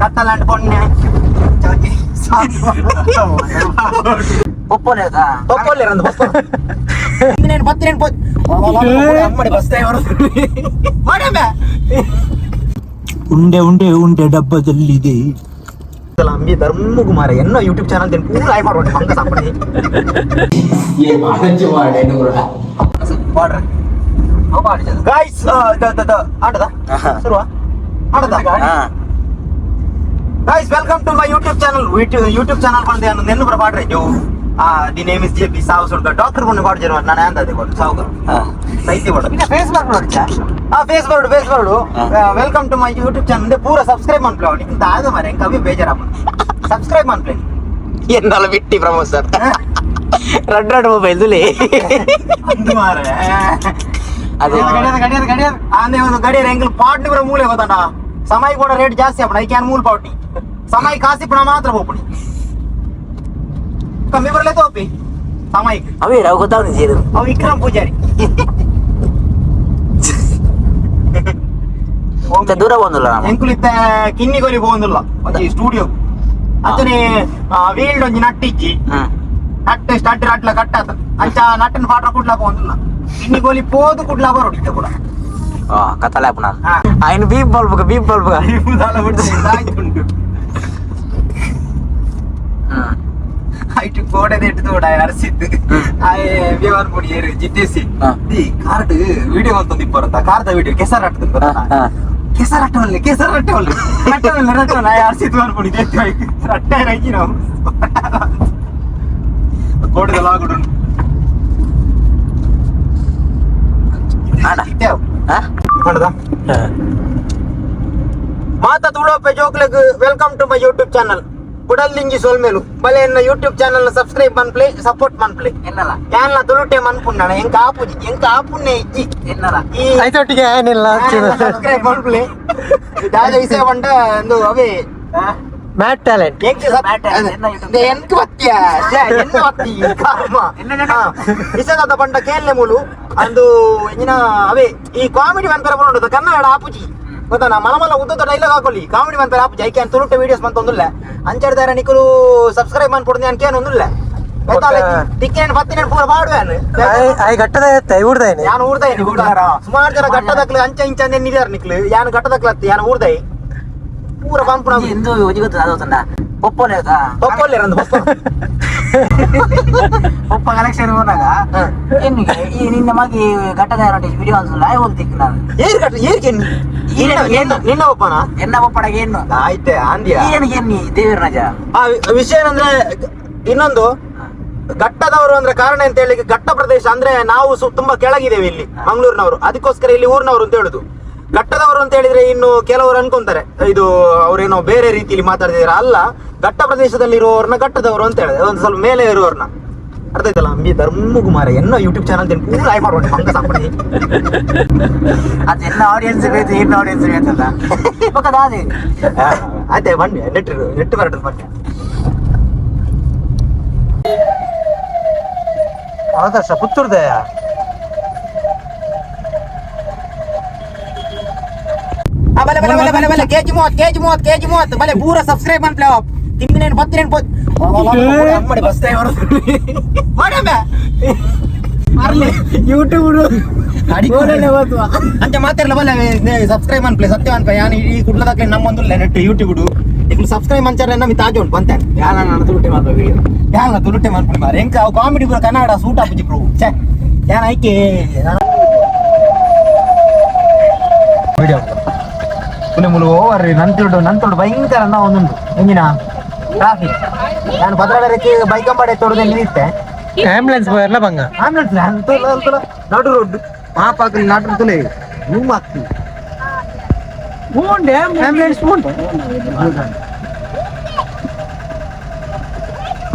కట్టాలంటే పొన్నే పప్పు లేదా పప్పు లేరు అంత పప్పు నేను పత్తి నేను అమ్మడి బస్తా ఎవరు మాడమే ఉండే ఉండే ఉండే డబ్బా జల్లిది அம்மி தர்மகுமார என்ன யூடியூப் சேனல் தென் பூரா Guys welcome to my YouTube channel YouTube channel ಬಂದೆ ಅನ್ನೋ ನೆನ್ನು ಬರ ಪಾಡ್ರಿ ನೀವು ಆ the name is J P ಸಾವು ಸುಡ್ಕ ಡಾಕ್ಟರ್ ಬಂದು ಪಾಡ್ಜರ್ ನಾನು ಅಂದದೆ ಕೊಡು ಸಾವುಗ ಸೈತಿ ಕೊಡು ಫೇಸ್ ಮಾರ್ಕ್ ನೋಡ್ತಾ ಆ face bird face bird welcome to my YouTube channel ಪೂರ ಸಬ್ಸ್ಕ್ರೈಬ್ ಮಾಡ್ಪ್ಲೇ ಅವನಿಗೆ ಇಂತ ಆಗ ಮಾರೆ ಕವಿ ಬೇಜಾರಪ್ಪ ಸಬ್ಸ್ಕ್ರೈಬ್ ಮಾಡ್ಪ್ಲೇ ಎನ್ನಲ್ಲ ಬಿಟ್ಟಿ Pramod sir red red mobile ತುಲಿ ಅಂದು ಮಾರೆ ಅದೇ. ಗಡಿಯದ ಗಡಿಯದ ಗಡಿಯದ ಆಂದೆ ಒಂದು ಗಡಿಯರ ಎಂಕಲ್ ಪಾಟ್ನಿ ಬರ ಮೂಲೆ ಹೋತಾನ ಸಮಯ ಕೂಡ ರೇಟ್ ಜಾಸ್ತಿ ಅಪ್ಪಣ ಐ ಕ್ಯಾನ್ ಮೂಲ್ ಪಾಟ್ನಿ ಸಮಯ ಕಾಸಿ ಪುಣ ಮಾತ್ರ ಹೋಗ್ಬಿಡಿ ಕಮ್ಮಿ ಬರಲೇ ತೋಪಿ ಸಮಯಕ್ಕೆ ಅವೇ ನಾವು ಗೊತ್ತಾಗ ಸೇರು ಅವ ವಿಕ್ರಮ್ ಪೂಜಾರಿ ಇಂತ ದೂರ ಬಂದಿಲ್ಲ ನಾವು ಎಂಕುಲ್ ಇತ್ತ ಕಿನ್ನಿಗೊಲಿ ಹೋಗುದಿಲ್ಲ ಒಂಜಿ ಸ್ಟುಡಿಯೋ ಅತನೆ ವೀಲ್ಡ್ ಒಂಜಿ ನಟ್ಟಿಜ್ಜಿ ಹ್ಮ್ ನಟ್ಟು ಸ್ಟಡ್ ಅಟ್ಲ ಕಟ್ಟಾತ ಅಂಚ ನಟ್ಟನ ಪಾಟ್ರ ಕುಡ್ಲಾಕ ಹೋಗುದಿಲ್ಲ ಕಿನ್ನಿಗೊಲಿ ಪೋದು ಕುಡ್ಲಾ ಬರೋಡಿದ್ದ ಕೂಡ ಆ ಕತ್ತಲೆ ಅಪ್ಪ ಹಾ. ఆయన బీప్ బల్బ్ బీప్ బల్బ్ ಐಟು ಗೋಡೆ ನೆಟ್ಟು ತೋಡ ಅರಸಿದ್ದು ಆಯೆ ವ್ಯವಹಾರ ಪುಡಿ ಏರು ಜಿದ್ದೇಸಿ ಹಾ. ಈ ಕಾರ್ಡ್ ವಿಡಿಯೋ ಅಂತ ಬರುತ್ತಾ ಕಾರ್ದ ವಿಡಿಯೋ ಕೆಸರ್ ಅಟ್ಟದ ಬರುತ್ತಾ ಕೆಸರ್ ಅಟ್ಟವಲ್ಲಿ ಕೆಸರ್ ಅಟ್ಟವಲ್ಲಿ ಅಟ್ಟವಲ್ಲಿ ರಟ್ಟವಲ್ಲ ಅರಸಿದ್ದು ಅನ್ಬಿಡಿ ರಟ್ಟ ರಕ್ಕಿ ನಾವು ಗೋಡೆದ ಲಾಗುಡು ಆಡ. ಮಾಡದ ಮಾತ ತುಳೋಪೆ ಜೋಕ್ಲೆಗ್ ವೆಲ್ಕಮ್ ಟು ಮೈ ಬುಡಲ್ಲಿಂಜಿ ಸೋಲ್ಮೇಲು ಬಲೆ ಎನ್ನ ಯೂಟ್ಯೂಬ್ ಚಾನಲ್ ಸಬ್ಸ್ಕ್ರೈಬ್ ಮನ್ಪ್ಲೆ ಸಪೋರ್ಟ್ ಮನ್ಪ್ಲೆ ಎನ್ನಲ್ಲ. ಯಾನ್ಲ ತುಳುಟೆ ಮನ್ಪುಣ್ಣ ಎಂಕ ಆಪುಜಿ ಎಂಕ ಆಪುಣ್ಣೆ ಇಜ್ಜಿ. ಎನ್ನಲ್ಲ. ಈ ಆಯ್ತೊಟ್ಟಿಗೆ ಏನಿಲ್ಲ ಸಬ್ಸ್ಕ್ರೈಬ್ ಮನ್ಪ್ಲೆ ದಾದ ವಿಷಯ ಬಂಡ ಒಂದು ಅವೇ. ಮ್ಯಾಟ್ ಟ್ಯಾಲೆಂಟ್ ಎಂಕ್ ಎಂಕ್ ಬತ್ತಿಯ? ಎನ್ನ ಬತ್ತಿ ಜನ? ವಿಷಯದ ಬಂಡ ಕೇಳ್ಲೆ ಮೂಲು ಅಂದು ಎಂಜಿನ ಅವೇ ಈ ಕಾಮಿಡಿ ಮಂತರ ಬರೋದು ಕನ್ನಡ ಆಪುಜಿ. ಗೊತ್ತಾನ ಮಲಮಲ್ಲ ಉದ್ದ ಡೈಲಾಗ್ ಹಾಕೊಳ್ಳಿ. ಕಾಮಿಡಿ ಮಂತರ ಆಪ್ ಜೈಕೆ ಅಂತ ತುರುಟ್ಟ ವಿಡಿಯೋಸ್ ಬಂತ ಒಂದುಲ್ಲ. ಅಂಚಡ್ದಾರ ನಿಕಲು ಸಬ್ಸ್ಕ್ರೈಬ್ ಮಾಡ್ಕೊಡ್ದೆ ಅನ್ಕೇನು ಒಂದುಲ್ಲ? ಟಿಕೆಟ್ ಬತ್ತಿನ ಪೂರ ಮಾಡುವೇನು ಐ ಗಟ್ಟದ ಐ ಊರ್ದೈ ಯಾನ್ ಊರ್ದೈ ಸುಮಾರು ಜನ ಗಟ್ಟದಕ್ಲು ಅಂಚ ಇಂಚ ಅಂದೆ ನಿಲ್ಯಾರ ನಿಕ್ಲು ಯಾನ್ ಗಟ್ಟದಕ್ಲತ್ತಿ ಯಾನ್ ಊರ್ದೈ ಪೂರ ಪಂಪುಣ ಎಂದು ಒಜಿ ಗೊತ್ತದ ಅದು ತಂದ. ಒಪ್ಪನೇದಾ ಪಪ್ಪಲ್ಲಿ ರಂದು ಪಪ್ಪ. ಒಪ್ಪ ಕಲೆಕ್ಷನ್ ಹೋದಾಗ ಎನ್ನಿಗೆ? ಈ ನಿನ್ನ ಮಗಿ ಘಟ್ಟದ ವಿಡಿಯೋ ಅನ್ಸಲ್ಲ ಹೋಗ್ತಿಕ್ ನಾನು? ಏರ್ ಕಟ್ಟ ಏರ್ ಕೆನ್ನಿ ನಿನ್ನ ಒಪ್ಪನ ಎನ್ನ ಒಪ್ಪಡಗೆ ಏನು ಆಯ್ತೆ ಅಂದ್ಯಾ ಏನಿಗೆ ಎನ್ನಿ ದೇವರ ರಾಜ. ಆ ವಿಷಯ ಏನಂದ್ರೆ ಇನ್ನೊಂದು ಘಟ್ಟದವರು ಅಂದ್ರೆ ಕಾರಣ ಅಂತ ಹೇಳಿ ಘಟ್ಟ ಪ್ರದೇಶ ಅಂದ್ರೆ ನಾವು ತುಂಬಾ ಕೆಳಗಿದ್ದೇವೆ ಇಲ್ಲಿ ಮಂಗಳೂರಿನವರು. ಅದಕ್ಕೋಸ್ಕರ ಇಲ್ಲಿ ಊರಿನವರು ಅಂತ ಹೇಳುದು. ಘಟ್ಟದವರು ಅಂತ ಹೇಳಿದ್ರೆ ಇನ್ನು ಕೆಲವರು ಅನ್ಕೊಂತಾರೆ. ಇದು ಅವರೇನೋ ಬೇರೆ ರೀತಿಯಲ್ಲಿ ಮಾತಾಡ್ತಿದಾರೆ. ಅಲ್ಲ ಘಟ್ಟ ಪ್ರದೇಶದಲ್ಲಿ ಇರುವವ್ರನ್ನ ಘಟ್ಟದವರು ಅಂತ ಹೇಳಿದ್ರೆ ಒಂದು ಸ್ವಲ್ಪ ಮೇಲೆ ಇರುವವ್ರನ್ನ. ಅರ್ಥ ಆಯ್ತಲ್ಲ? ಅಂಬಿ ಧರ್ಮಕುಮಾರ ಎನ್ನ ಯೂಟ್ಯೂಬ್ ಚಾನಲ್ ತಿನ್ ಪೂರ ಆಯ್ ಮಾಡ್ಬಿಟ್ಟು ಹಂಗ ಅದು ಆಡಿಯನ್ಸ್ ಬೇಕು ಇನ್ನ ಆಡಿಯನ್ಸ್ ಬೇಕಲ್ಲ ಪಕ್ಕದ ಅದೇ ಅದೇ ಬನ್ನಿ ನೆಟ್ ನೆಟ್ ಬರಟದ ಬನ್ನಿ. ಆದರ್ಶ ಪುತ್ತೂರ್ದಯ? ಬಲೆ ಬಲೆ ಬಲೆ ಬಲೆ ಬಲೆ ಕೆಜಿ ಮೂವತ್ ಕೆಜಿ ಮೂವತ್ ಕೆಜಿ ಮೂವತ್ ಬಲೆ ಪೂರ ಸಬ್ಸ್ಕ್ರೈಬ್ ಮಾಡ್ಲ ತಿಂಗಳೇನು ನೇನು ಬತ್ತಿ ನೇನು ಅಮ್ಮಡಿ ಬಸ್ತಾ ಅವರು ಮಾಡಮ್ಮ ಯೂಟ್ಯೂಬ್ ಅಂತ ಮಾತಾಡಲ್ಲ ಬಲ್ಲ ಸಬ್ಸ್ಕ್ರೈಬ್ ಮಾಡ್ಪ್ಲೇ ಸತ್ಯ ಅನ್ಪ ಯಾನ್ ಈ ಕುಡ್ಲದಕ್ಕೆ ನಮ್ಮೊಂದು ನೆಟ್ ಯೂಟ್ಯೂಬ್ ಈಗ ಸಬ್ಸ್ಕ್ರೈಬ್ ಮಂಚಾರ ನಮಗೆ ತಾಜ ಉಂಟು ಬಂತೆ ಯಾರ ನಾನು ತುಳುಟೆ ಮಾಡ್ಬೇಕು ಯಾನ ತುಳುಟೆ ಮಾಡ್ಬಿಡಿ ಮಾರ ಎಂಕ ಅವು ಕಾಮಿಡಿ ಪೂರ ಕನ್ನಡ ಸೂಟ್ ಹಾಪುಜಿ ಬ್ರೋ ಪುಲೆ ಮುಲು ಓವರ್ ನಂತುಡು ನಂತುಡು ಭಯಂಕರ ಅಂದ ಒಂದುಂಡು ಎಂಜಿನ ಟ್ರಾಫಿಕ್ ನಾನು ಭದ್ರಾವತಿಗೆ ಬೈಕ್ ಅಂಬಾಡೆ ತೊಡದೆ ನಿಲ್ಲಿತ್ತೆ ಆಂಬುಲೆನ್ಸ್ ಎಲ್ಲ ಬಂಗ ಆಂಬುಲೆನ್ಸ್ ಅಂತಲ್ಲ ಅಂತಲ್ಲ ನಡು ರೋಡ್ ಮಾಪಾಕಲಿ ನಡು ತುಲೆ ರೂಮ್ ಹಾಕ್ತಿ ಆಂಬುಲೆನ್ಸ್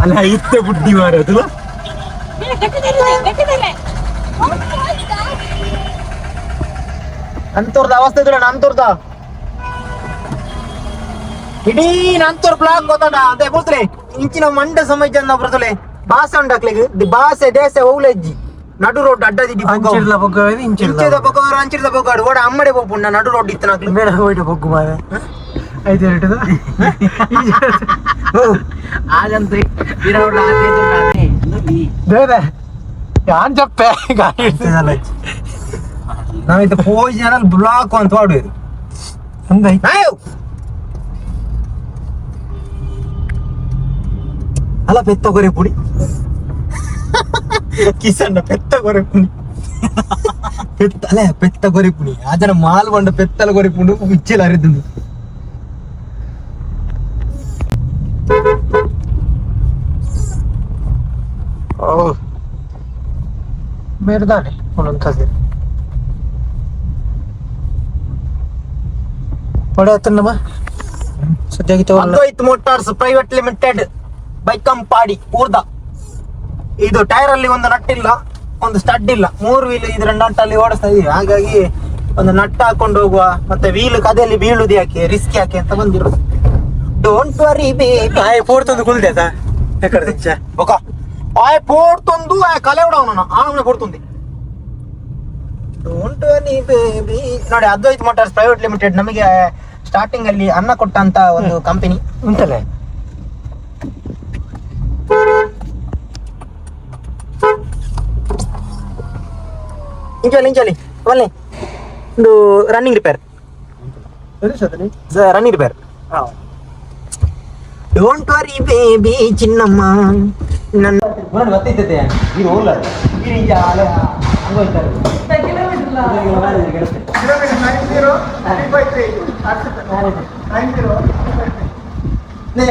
ಅಲ್ಲ ಇತ್ತೆ ಬುದ್ಧಿ ಮಾರೋದು ನಂತೂರ್ದ ಅವಸ್ಥೆ ಇದ್ರೆ ನಂತೂರ್ದ ಇಡೀ ನಂತರ ಬ್ಲಾಕ್ ಗೊತ್ತಾ ಅದೇ ಬರ್ತಲೆ ಇಂಚಿನ ಮಂಡ ಸಮಾಜ ಬರ್ತಲೆ ಬಾಸ ದಿ ಬಾಸೆ ದೇಸೆ ಓಲೆಜ್ಜಿ ನಡು ರೋಡ್ ಅಡ್ಡದಿದ್ದಿ ಅಂಚಿರ್ಲ ಬೊಗ್ಗ ಇಂಚಿರ್ಲ ಬೊಗ್ಗ ಅಂಚಿರ್ದ ಬೊಗ್ಗ ಬೊಗಾಡು ಓಡ ಅಮ್ಮಡೆ ಪೋಪುಂಡ ನಡು ರೋಡ್ ಇತ್ತನಾಕ್ಲಿ ಮೇಲೆ ಹೋಯ್ಟ ಬೊಗ್ಗು ಮಾರ ಐದು ಹೇಳಿದ ಆಗಂತ್ರಿ ಬೇರೆ ಯಾನ್ ಜಪ್ಪೆ ಗಾಡಿ ಇಡ್ತಿದ್ದಲ್ಲ ನಾವಿದ್ದು ಪೋಜ್ ಜನ ಬ್ಲಾಕ್ ಅಂತ ಮಾಡುವುದು ಅಂದೈ అలా పెద్ద ఒకరే పొడి. కిసన్న పెద్ద కొరపుని పెద్ద అలే పెద్ద కొరపుని అదన మాల్ వండ పెత్తల కొరపుండు ఉచ్చేలు అరిద్దుండు. మేడదాని ఉన్నది పడేస్తున్నామా సద్యకి ఇತ್ತು మోటార్స్ ప్రైవేట్ లిమిటెడ్. ಬೈಕಂಪಾಡಿ ಊರ್ದ ಇದು ಟೈರ್ ಅಲ್ಲಿ ಒಂದು ನಟ್ ಇಲ್ಲ ಒಂದು ಸ್ಟಡ್ ಇಲ್ಲ. ಮೂರು ವೀಲ್ ಇದ್ರ ನಟ್ ಅಲ್ಲಿ ಓಡಿಸ್ತಾ ಇದೀವಿ. ಹಾಗಾಗಿ ಒಂದು ನಟ್ ಹಾಕೊಂಡು ಹೋಗುವ ಮತ್ತೆ ವೀಲ್ ಕದೆಯಲ್ಲಿ ಬೀಳುದು ಯಾಕೆ ರಿಸ್ಕ್ ಯಾಕೆ ಅಂತ ಬಂದಿರು ಡೋಂಟ್ ವರಿ ಆಯ್ ಪೋರ್ತೊಂದು ಕುಲ್ದೆ ಆಯ್ತಾ? ಯಾಕಡೆ ಬೊಕ. ಆಯ್ ಪೋರ್ತೊಂದು ಆಯ್ ಕಲೆ ಉಡವನ ಆಮೇಲೆ ಪೋರ್ತೊಂದು ಡೋಂಟ್ ವರಿ ಬೇಬಿ ನೋಡಿ ಅದ್ವೈತ್ ಮೋಟಾರ್ಸ್ ಪ್ರೈವೇಟ್ ಲಿಮಿಟೆಡ್ ನಮಗೆ ಸ್ಟಾರ್ಟಿಂಗ್ ಅಲ್ಲಿ ಅನ್ನ ಕೊಟ್ಟಂತ ಒಂದು ಕಂಪನಿ ಉಂಟಲ್ಲ? ಇಂಚಲಿ ಇಂಚಲಿ ಬನ್ನಿ ಒಂದು ರನ್ನಿಂಗ್ ರಿಪೇರ್ ಸರಿ running repair don't worry baby ಚಿನ್ನಮ್ಮ ನನ್ನ ಗೊತ್ತಿದ್ದೆ ಇದು ಹೋಗ್ಲ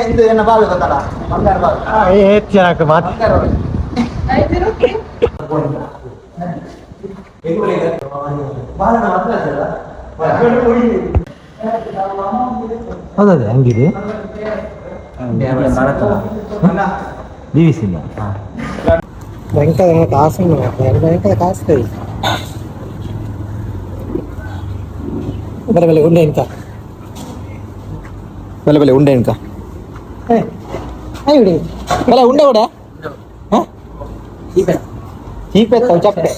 ಇದು ಏನ ಬಾಲ್ ಗೊತ್ತಲ್ಲ ಬಂಗಾರ ಬಾಲ್ ಏತ್ ಜನಕ್ಕೆ ಅದೇ ಹಂಗಿದೆ ಡಿ ವಿ ಸಿ வெங்கட காசு வெங்கட காசு ಬಲ ಬಲೆ ಉಂಡೆ ಇಂತ ಬಲ ಬಲೆ ಉಂಡೆ ಇಂತ ಬಿಡಿ ಬಲ ಉಂಡೆ ಉಡ ಚೀಪೆ ಚಪ್ಪೆ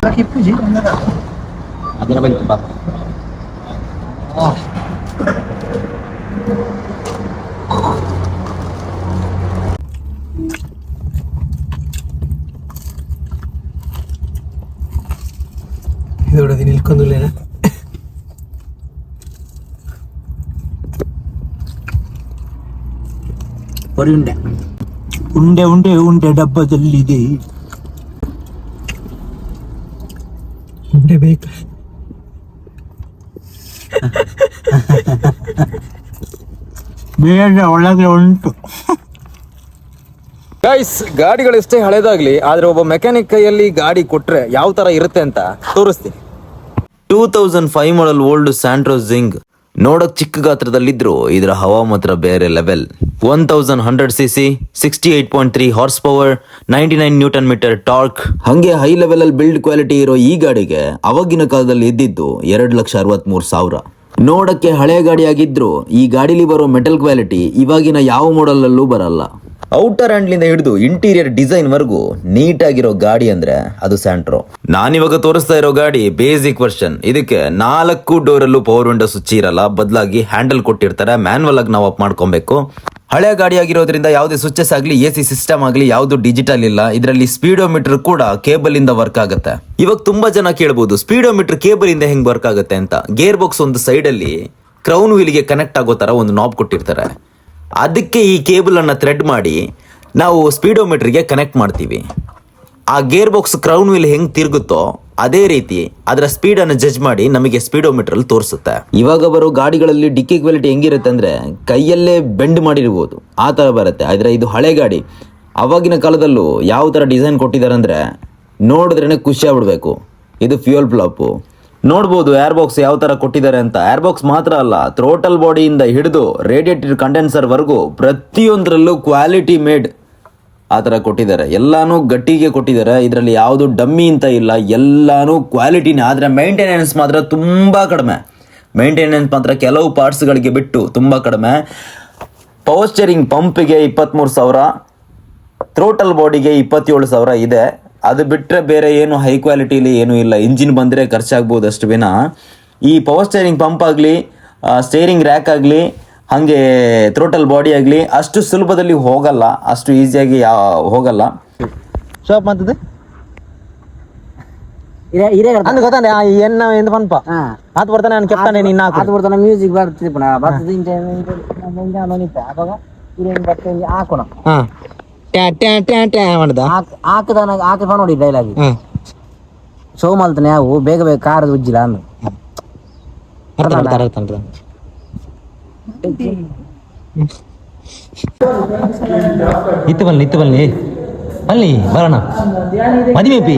Nakipuji, ano na? Adi na ba yung tubak? ഇതോടെ നിൽക്കുന്നില്ലേ ഒരു ഉണ്ട ഉണ്ട ഉണ്ട ഉണ്ട ഡബ്ബതല്ലിതേ ಬೇಕು. ಬೇಡ ಒಳಗೆ ಉಂಟು. ಗೈಸ್ ಗಾಡಿಗಳು ಎಷ್ಟೇ ಹಳೇದಾಗ್ಲಿ ಆದ್ರೆ ಒಬ್ಬ ಮೆಕ್ಯಾನಿಕ್ ಕೈಯಲ್ಲಿ ಗಾಡಿ ಕೊಟ್ರೆ ಯಾವ ತರ ಇರುತ್ತೆ ಅಂತ ತೋರಿಸ್ತೀನಿ. Two thousand five model old Santro Xing ನೋಡಕ್ ಚಿಕ್ಕ ಗಾತ್ರದಲ್ಲಿದ್ರು, ಇದರ ಹವಾ ಮಾತ್ರ ಬೇರೆ level one thousand hundred C C sixty eight point three horsepower ninety nine newton metre torque ಹಂಗೆ ಹೈ ಲೆವೆಲ್ ಅಲ್ಲಿ ಬಿಲ್ಡ್ ಕ್ವಾಲಿಟಿ ಇರೋ ಈ ಗಾಡಿಗೆ ಅವಾಗಿನ ಕಾಲದಲ್ಲಿ ಇದ್ದಿದ್ದು ಎರಡು ಲಕ್ಷ ಅರವತ್ಮೂರು ಸಾವಿರ. ನೋಡಕ್ಕೆ ಹಳೆ ಗಾಡಿಯಾಗಿದ್ರು ಈ ಗಾಡಿಲಿ ಬರೋ ಮೆಟಲ್ ಕ್ವಾಲಿಟಿ ಇವಾಗಿನ ಯಾವ ಮಾಡೆಲ್ ಅಲ್ಲೂ ಬರಲ್ಲ. ಔಟರ್ ಹ್ಯಾಂಡ್ಲಿಂದ ಹಿಡಿದು ಇಂಟೀರಿಯರ್ ಡಿಸೈನ್ ವರೆಗೂ ನೀಟಾಗಿರೋ ಗಾಡಿ ಅಂದ್ರೆ ಅದು ಸ್ಯಾಂಟ್ರೋ. ನಾನಿವಾಗ ತೋರಿಸ್ತಾ ಇರೋ ಗಾಡಿ ಬೇಸಿಕ್ ವರ್ಷನ್. ಇದಕ್ಕೆ ನಾಲ್ಕು ಡೋರ್ ಅಲ್ಲೂ ಪವರ್ ವಿಂಡೋ ಸ್ವಿಚ್ ಇರಲ್ಲ ಬದಲಾಗಿ ಹ್ಯಾಂಡಲ್ ಕೊಟ್ಟಿರ್ತಾರೆ, ಮ್ಯಾನ್ವಲ್ ಆಗಿ ನಾವು ಅಪ್ ಮಾಡ್ಕೊಬೇಕು. ಹಳೆ ಗಾಡಿ ಆಗಿರೋದ್ರಿಂದ ಯಾವುದೇ ಸ್ವಿಚಸ್ ಆಗಲಿ, ಎ ಸಿ ಸಿಸ್ಟಮ್ ಆಗಲಿ, ಯಾವುದು ಡಿಜಿಟಲ್ ಇಲ್ಲ. ಇದರಲ್ಲಿ ಸ್ಪೀಡೋಮೀಟರ್ ಕೂಡ ಕೇಬಲ್ ಇಂದ ವರ್ಕ್ ಆಗುತ್ತೆ. ಇವಾಗ ತುಂಬಾ ಜನ ಕೇಳಬಹುದು ಸ್ಪೀಡೋಮೀಟರ್ ಕೇಬಲ್ ಇಂದ ಹೆಂಗ್ ವರ್ಕ್ ಆಗುತ್ತೆ ಅಂತ. ಗೇರ್ ಬಾಕ್ಸ್ ಒಂದು ಸೈಡ್ ಅಲ್ಲಿ ಕ್ರೌನ್ ವೀಲ್ಗೆ ಕನೆಕ್ಟ್ ಆಗೋ ತರ ಒಂದು ನಾಬ್ ಕೊಟ್ಟಿರ್ತಾರೆ. ಅದಕ್ಕೆ ಈ ಕೇಬಲ್ ಅನ್ನ ಥ್ರೆಡ್ ಮಾಡಿ ನಾವು ಸ್ಪೀಡೋಮೀಟ್ರಿಗೆ ಕನೆಕ್ಟ್ ಮಾಡ್ತೀವಿ. ಆ ಗೇರ್ ಬಾಕ್ಸ್ ಕ್ರೌನ್ ವೀಲ್ ಹೆಂಗೆ ತಿರುಗುತ್ತೋ ಅದೇ ರೀತಿ ಅದರ ಸ್ಪೀಡ್ ಅನ್ನು ಜಡ್ಜ್ ಮಾಡಿ ನಮಗೆ ಸ್ಪೀಡೋಮೀಟ್ರಲ್ಲಿ ತೋರಿಸುತ್ತೆ. ಇವಾಗ ಬರೋ ಗಾಡಿಗಳಲ್ಲಿ ಡಿಕ್ಕಿ ಕ್ವಾಲಿಟಿ ಹೆಂಗಿರುತ್ತೆ ಅಂದರೆ ಕೈಯಲ್ಲೇ ಬೆಂಡ್ ಮಾಡಿರ್ಬೋದು. ಆ ಥರ ಬರುತ್ತೆ. ಆದರೆ ಇದು ಹಳೆ ಗಾಡಿ. ಅವಾಗಿನ ಕಾಲದಲ್ಲೂ ಯಾವ ಥರ ಡಿಸೈನ್ ಕೊಟ್ಟಿದ್ದಾರೆ ಅಂದರೆ ನೋಡಿದ್ರೇನೆ ಖುಷಿ ಆಗ್ಬಿಡ್ಬೇಕು. ಇದು ಫ್ಯೂಯಲ್ ಫ್ಲಾಪು ನೋಡ್ಬೋದು ಏರ್ ಬಾಕ್ಸ್ ಯಾವ ತರ ಕೊಟ್ಟಿದ್ದಾರೆ ಅಂತ. ಏರ್ ಬಾಕ್ಸ್ ಮಾತ್ರ ಅಲ್ಲ ಥ್ರೋಟಲ್ ಬಾಡಿಯಿಂದ ಹಿಡಿದು ರೇಡಿಯೇಟರ್ ಕಂಡೆನ್ಸರ್ ವರೆಗೂ ಪ್ರತಿಯೊಂದರಲ್ಲೂ ಕ್ವಾಲಿಟಿ ಮೇಡ್ ಆ ಥರ ಕೊಟ್ಟಿದ್ದಾರೆ. ಎಲ್ಲಾನು ಗಟ್ಟಿಗೆ ಕೊಟ್ಟಿದ್ದಾರೆ. ಇದರಲ್ಲಿ ಯಾವುದು ಡಮ್ಮಿ ಅಂತ ಇಲ್ಲ. ಎಲ್ಲಾನು ಕ್ವಾಲಿಟಿನೇ ಆದರೆ ಮೈಂಟೆನೆನ್ಸ್ ಮಾತ್ರ ತುಂಬ ಕಡಿಮೆ. ಮೇಂಟೆನೆನ್ಸ್ ಮಾತ್ರ ಕೆಲವು ಪಾರ್ಟ್ಸ್ಗಳಿಗೆ ಬಿಟ್ಟು ತುಂಬ ಕಡಿಮೆ. ಪವರ್ ಸ್ಟೇರಿಂಗ್ ಪಂಪಿಗೆ ಇಪ್ಪತ್ತ್ಮೂರು ಸಾವಿರ ಥ್ರೋಟಲ್ ಬಾಡಿಗೆ ಇಪ್ಪತ್ತೇಳು ಸಾವಿರ ಇದೆ. ಅದು ಬಿಟ್ಟರೆ ಬೇರೆ ಏನು ಹೈ ಕ್ವಾಲಿಟಿಲಿ ಏನೂ ಇಲ್ಲ ಇಂಜಿನ್ ಬಂದರೆ ಖರ್ಚಾಗ್ಬೋದು ಅಷ್ಟು ವಿನ ಈ ಪವರ್ ಸ್ಟೇರಿಂಗ್ ಪಂಪ್ ಆಗಲಿ ಸ್ಟೇರಿಂಗ್ ರ್ಯಾಕ್ ಆಗಲಿ ಹಾಗೆ ಥ್ರೋಟಲ್ ಬಾಡಿ ಆಗಲಿ ಅಷ್ಟು ಸುಲಭದಲ್ಲಿ ಹೋಗಲ್ಲ ಅಷ್ಟು ಈಸಿಯಾಗಿ ಹೋಗಲ್ಲ ಶಾಪ್ ಮಾಡ್ತದೆ ಅಂದ್ ಗೊತ್ತಾನೆ ಆ ಎನ್ನ ಎಂದು ಪನ್ಪ ಹಾ ಆತ್ ಬರ್ತಾನೆ ನಾನು ಕೆಪ್ತಾನೆ ನಿನ್ನ ಬರ್ತಾನೆ ಮ್ಯೂಸಿಕ್ ಬರ್ತದೆ ಪುನಃ ಬರ್ತದೆ ಇರೇನು ಬರ್ತದೆ ಹಾಕೋಣ ಟ್ಯಾ ಟ್ಯಾ ಟ್ಯಾ ಟ್ಯಾ ಮಾಡ್ದ. ಹಾಕದ ನೋಡಿ ಡೈಲಾಗ್ ಯಾವು ಬೇಗ ಬೇಗ ಕಾರ್ ಉಜ್ಜಿಲ್ಲ ಅಂದು. ಇತ್ತು ಬಲ್ಲಿ ಇತ್ತು ಬಲ್ಲಿ ಅಲ್ಲಿ ಬರೋಣ. ಮದುವೆ ಪಿ.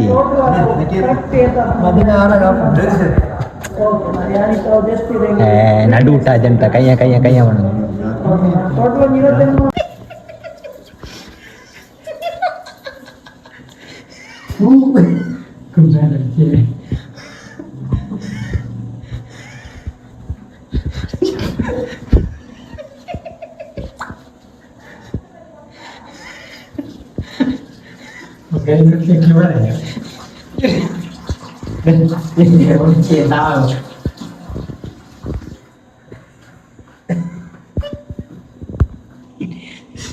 ನಡು ಊಟ ಜಂಟ ಕೈಯ ಕೈಯ ಕೈಯ ಮಾಡೋಣ. phú cùng ra đằng kia ok nó kia kêu này đừng đừng để con chia tao.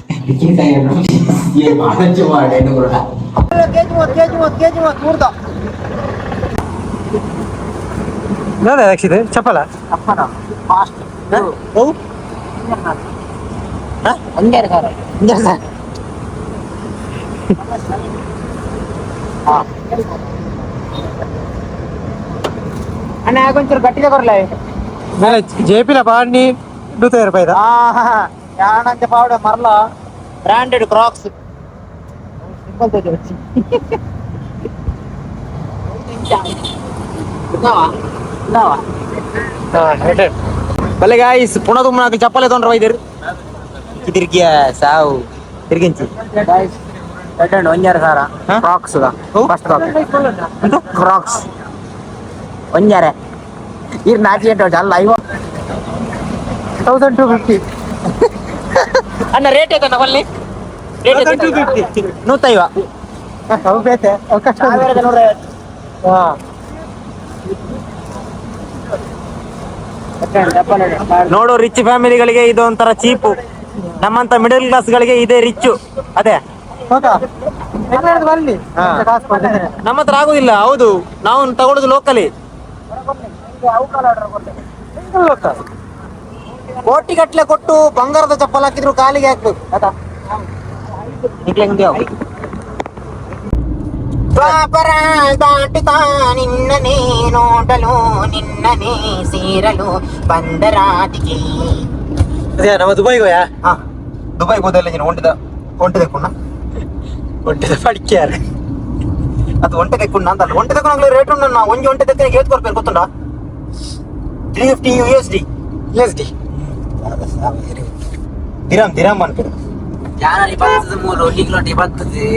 Cái chiếc xe nó về bỏ nó cho đầy đủ rồi. లేదా రక్షిత్ చెప్పాలా కొంచెం గట్టిగా కొరలే జేపీల బాడిని నూత ఇరవై యానంత మరలా బ్రాండెడ్ క్రాక్స్ ಕ್ರಾಕ್ಸ್ ಬಲ್ಲೆ ಗಾಯ್ಸ್ ಪುನಃ ತುಂಬ ನಾಲ್ಕು ಚಪ್ಪಲೆ ತೊಗೊಂಡ್ರೆ ಒಯ್ದಿರು ತಿರ್ಗಿಯ ಸಾವು ತಿರ್ಗಿಂಚಿ. ಎರಡು ಒಂಜಾರು ಸಾರ? ಕ್ರಾಕ್ಸ್ ಫಸ್ಟ್ ಕ್ರಾಕ್ಸ್ ಒಂಜಾರೆ ಇರ್ ನಾಚಿ ಎಂಟು ಅಲ್ಲ ಐವ ತೌಸಂಡ್ ಟು ಫಿಫ್ಟಿ ಅಣ್ಣ ರೇಟ್ ಐತಣ್ಣ ಬಲ್ಲಿ ನೂತೈವ. ಅವು ಬೇತೆ ಅವು ಕಷ್ಟ ಸಾವಿರದ ನೂರ ಹಾ. ನೋಡು ರಿಚ್ ಫ್ಯಾಮಿಲಿಗಳಿಗೆ ಇದು ಒಂಥರ ಚೀಪು ನಮ್ಮಂತ ಮಿಡಲ್ ಕ್ಲಾಸ್ ಗಳಿಗೆ ಇದೆ ರಿಚ್ಚು ಅದೇ. ನಮ್ಮ ಹತ್ರ ಆಗುದಿಲ್ಲ ಹೌದು. ನಾವು ತಗೊಳುದು ಲೋಕಲಿ ಕೋಟಿ ಗಟ್ಲೆ ಕೊಟ್ಟು ಬಂಗಾರದ ಚಪ್ಪಲ್ ಹಾಕಿದ್ರು ಕಾಲಿಗೆ ಹಾಕ್ಬೇಕು. ಆಯ್ತಾ? ದ್ವಾಪರ ದಾಟುತ್ತಾ ನಿನ್ನನೇ ನೋಡಲು ನಿನ್ನನೇ ಸೇರಲು ಬಂದರಾದಿಗೆ ಅದೇ ನಮ್ಮ ದುಬೈಗೆ ಹೋಯಾ ಹಾ ದುಬೈ ಹೋದಲ್ಲ ನೀನು ಒಂಟಿದ ಒಂಟಿದ ಕುಣ್ಣ ಒಟ್ಟಿದ ಪಡಿಕ್ಯಾರ ಅದು ಒಂಟೆ ತೆಕ್ಕುಣ್ಣ ಅಂತ ಅಲ್ಲ ಒಂಟೆ ತೆಕ್ಕೊಂಡಾಗ್ಲೇ ರೇಟ್ ಉಂಡು ನಾ ಒಂಜಿ ಒಂಟೆ ತೆಕ್ಕ ಏತ್ ಕೊಡ್ಬೇಕು ಗೊತ್ತುಂಡ three fifty U S D S D dirham dirham ಅನ್ಕೊಂಡು ಯಾನಲ್ಲಿ ಬರ್ತದೆ ಮೂರು ಲೀಗ್ಲೊಟ್ಟಿ ಬರ್ತದೆ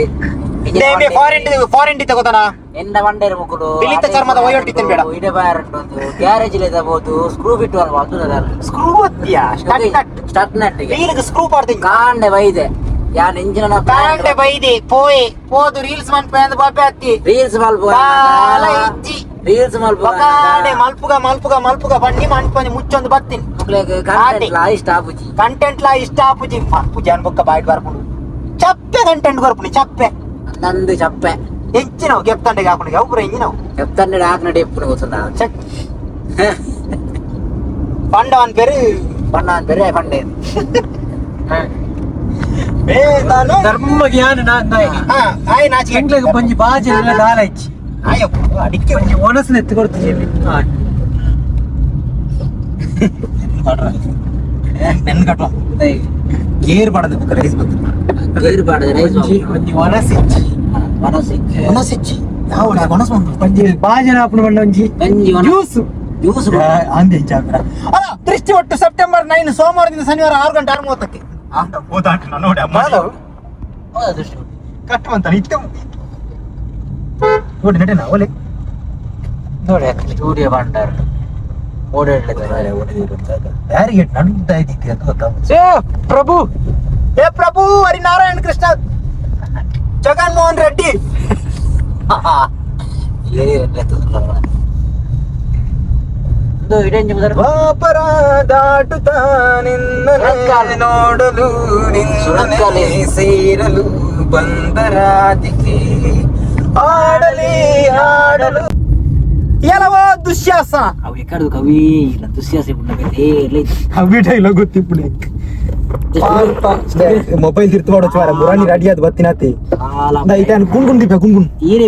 ಫಾರೆನ್ ಫಾರೆಂಟ್ ತಗೋತಾನ ಎಂದ ಬಂಡೇರು ಮುಕ್ಕುಡು ಬಿಲಿತ ಚರ್ಮದ ಒಯ್ಯೊಟ್ಟಿ ತಿನ್ಬೇಡ. ಇಡೆ ಒಂದು ಗ್ಯಾರೇಜ್ ಇಲ್ಲ ತಗೋದು ಸ್ಕ್ರೂ ಬಿಟ್ಟು ಅಲ್ವಾ ಅದು ಸ್ಕ್ರೂ ಒತ್ತಿಯಾ? ಸ್ಟಟ್ ನಟ್ ನಟ್ಟಿಗೆ ವೀಲಿಗೆ ಸ್ಕ್ರೂ ಕಾಂಡೆ ಬೈದೆ. ಯಾನ್ ಇಂಜಿನ ಕಾಂಡೆ ಬೈದೆ. ಪೋಯೆ. ಪೋದು ರೀಲ್ಸ್ ಮನ್ಪೆ ಅಂದ್ ಬಾಪೆ ಹತ್ತಿ. ರೀಲ್ಸ್ ಮಲ್ಪ ಕಾಲ ಇಜ್ಜಿ. ರೀಲ್ಸ್ ಮಲ್ಪುಗ ಮಲ್ಪುಗ ಮಲ್ಪುಗ ಮಲ್ಪುಗ ಬನ್ನಿ ಮನ್ಪನಿ ಮುಚ್ಚೊಂದು ಬತ್ತೀನಿ ಕಂಟೆಂಟ್ ಲಾ ಇಷ್ಟ ಆಪುಜಿ ಕಂಟೆಂಟ್ ಲಾ ಇಷ್ಟ ಆಪುಜಿ ಮಲ್ಪುಜಿ ಅನ್ಬೊಕ್ಕ ಬಾಯ್ಟ್ ಬರ್ಪುಡು ಚಪ್ಪೆ ಕಂಟೆಂಟ್ ಬರ್ಪುಡು ಚಪ್ಪೆ ನಂದು ಚಪ್ಪೆ ಎಂಚಿನವು ಕೆಪ್ತಂಡೆಗೆ ಹಾಕೊಂಡು ಯಾವ ಪುರ ಎಂಜಿನವು ಕೆಪ್ತಂಡೆ ಹಾಕೊಂಡು ಎಪ್ಪುನ ಗೊತ್ತಲ್ಲ ಚಟ್ பண்டான் பேரு பண்டான் பேரு பண்டே தர்ம கியான் நான் எங்களுக்கு கொஞ்சம் பாஜி நாளாச்சு ಅಡಿಕೆ ಓನಸ್ನ ಎತ್ತಿಕೊಡ್ತೀನಿ ನೆನ್ ಕಟ್ಟೋ ಗೇರ್ ಬಾಡದ ರೈಸ್ ಬಂತು ಗೇರ್ ಬಾಡದ ರೈಸ್ ಒಂಜಿ ಒಣಸಿಚ್ಚಿ ಒಣಸಿಚ್ಚಿ ಒಣಸಿಚ್ಚಿ ಯಾವ ಒಣಸ್ ಬಂತು ಒಂಜಿ ಬಾಜನ ಅಪ್ಪನ ಬಂಡ ಒಂಜಿ ಒಂಜಿ ಜ್ಯೂಸ್ ಜ್ಯೂಸ್ ಅಂದೆ ಚಾಕ್ರ ಅಲ್ಲ ದೃಷ್ಟಿ ಒಟ್ಟು ಸೆಪ್ಟೆಂಬರ್ ನೈನ್ ಸೋಮವಾರದಿಂದ ಶನಿವಾರ ಆರು ಗಂಟೆ ಆರು ಮೂವತ್ತಕ್ಕೆ ಹೋದಾಟ ನೋಡಿ ದೃಷ್ಟಿ ಕಟ್ಟು ಅಂತ ಇತ್ತು ನಟೇನ ಒಲೆ ನೋಡಿ ಸ್ಟೂಡಿಯೋ ಬಂಡಾರ ಓಡಾಡ್ಲಿಕ್ಕೆ ಓಡಿದಿರುತ್ತಾಗ ಯಾರಿಗೆ ನಡೀತಾ ಇದ್ದಿತ್ತು ಅಂತ ಗೊತ್ತಾಗ ಏ ಪ್ರಭು ಹೇ ಪ್ರಭು ಹರಿನಾರಾಯಣ ಕೃಷ್ಣ ಜಗನ್ಮೋಹನ್ ರೆಡ್ಡಿ ಒಂದು ಇಡಂಜಿ ಮುದರ ಪಾಪರ ದಾಟುತ್ತಾ ನಿನ್ನನೆ ಸುರತ್ಕಲ್. ನೋಡಲು ಸುರತ್ಕಲ್. ನಿನ್ನನೆ ಸೇರಲು ಬಂದರಾದಿಕೆ ಆಡಲಿ ಆಡಲು ಎಲ್ಲವೋ ದುಶ್ಯಾಸನ ಅವು ಎಕ್ಕಡು ಕವಿ ಇಲ್ಲ ದುಸ್ಯಾಸಿ ಪುಣ್ಣಗೈತೆ ಇರ್ಲೈತಿ ಇಲ್ಲ ಗೊತ್ತಿಪ್ಪುಡಿ ಮೊಬೈಲ್ ತಿರ್ತು ಮಾಡೋ ಚಾರ ಮುರಾಣಿ ರೆಡಿ ಆದ್ ಬತ್ತಿನತೆ ಕಾಲ ಇತಾನು ಗುಣ್ಗುಣ್ ದೀಪ ಗುಣ್ಗುಣ್ ಏನೇ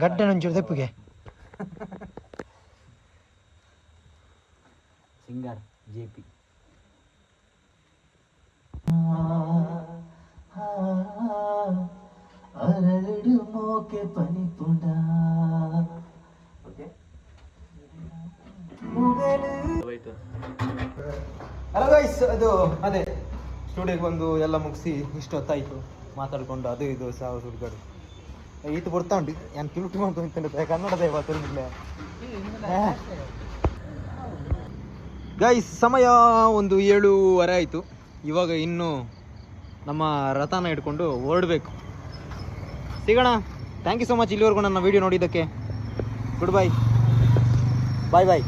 ಗಡ್ಡೆ ಒಂಚೂರು ತೆಪ್ಪಗೆ ಸಿಂಗರ್ ಜೆ ಪಿ ಅರಳು ಮೋಕೆ ಪನಿಪುಡ ಹಲೋ ಗೈಸ್ ಅದು ಅದೇ ಸ್ಟುಡಿಯೋಗೆ ಬಂದು ಎಲ್ಲ ಮುಗಿಸಿ ಇಷ್ಟೊತ್ತಾಯ್ತು. ಮಾತಾಡ್ಕೊಂಡು ಅದು ಇದು ಸಾವಿರ ಹುಡುಗರು. ಈತು ಬರ್ತಾ ಉಂಟು. ಏನು ಮಾಡ್ತು ಮಾಡ್ಕೊಂಡು ಕನ್ನಡದೇ ಇವತ್ತಿಲ್ಲ ಗೈಸ್ ಸಮಯ ಒಂದು ಏಳುವರೆ ಆಯಿತು. ಇವಾಗ ಇನ್ನು ನಮ್ಮ ರಥನ ಹಿಡ್ಕೊಂಡು ಹೊರಡಬೇಕು. ಸಿಗೋಣ. ಥ್ಯಾಂಕ್ ಯು ಸೊ ಮಚ್ ಇಲ್ಲಿವರೆಗೂ ನನ್ನ ವಿಡಿಯೋ ನೋಡಿದ್ದಕ್ಕೆ. ಗುಡ್ ಬೈ ಬಾಯ್ ಬಾಯ್